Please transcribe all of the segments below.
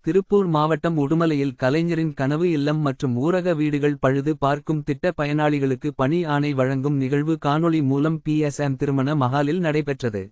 திருப்பூர் மாவட்டம் உடுமலையில் கலைஞரின் கனவு இல்லம் மற்றும் ஊரக வீடுகள் பழுது பார்க்கும் திட்ட பயனாளிகளுக்கு பணி ஆணை வழங்கும் நிகழ்வு காணொளி மூலம் பிஎஸ்எம் திருமண மஹாலில் நடைபெற்றது.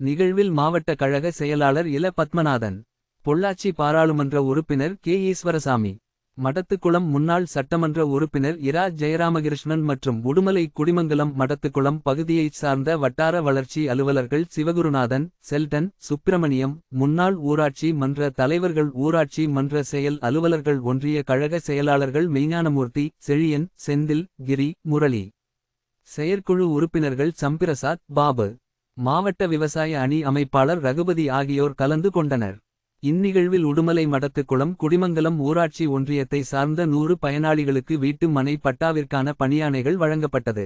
நிகழ்வில் மாவட்ட கழக செயலாளர் இல பத்மநாதன். பொள்ளாச்சி பாராளுமன்ற உறுப்பினர் கே ஈஸ்வரசாமி. மடத்துக்குளம் முன்னாள் சட்டமன்ற உறுப்பினர் இரா ஜெயராமகிருஷ்ணன் மற்றும் உடுமலை குடிமங்கலம் மடத்துக்குளம் பகுதியைச் சார்ந்த வட்டார வளர்ச்சி அலுவலர்கள் சிவகுருநாதன் செல்டன் சுப்பிரமணியம் முன்னாள் ஊராட்சி மன்ற தலைவர்கள் ஊராட்சி மன்ற செயல் அலுவலர்கள் ஒன்றிய கழக செயலாளர்கள் மெய்ஞானமூர்த்தி செழியன் செந்தில் கிரி முரளி. செயற்குழு உறுப்பினர்கள் சம்பிரசாத் பாபு. மாவட்ட விவசாய அணி அமைப்பாளர் ரகுபதி ஆகியோர் கலந்து கொண்டனர். இந்நிகழ்வில் உடுமலை மடத்துக்குளம் குடிமங்கலம் ஊராட்சி ஒன்றியத்தை சார்ந்த நூறு பயனாளிகளுக்கு வீட்டு மனை பட்டாவிற்கான பணியானைகள் வழங்கப்பட்டது.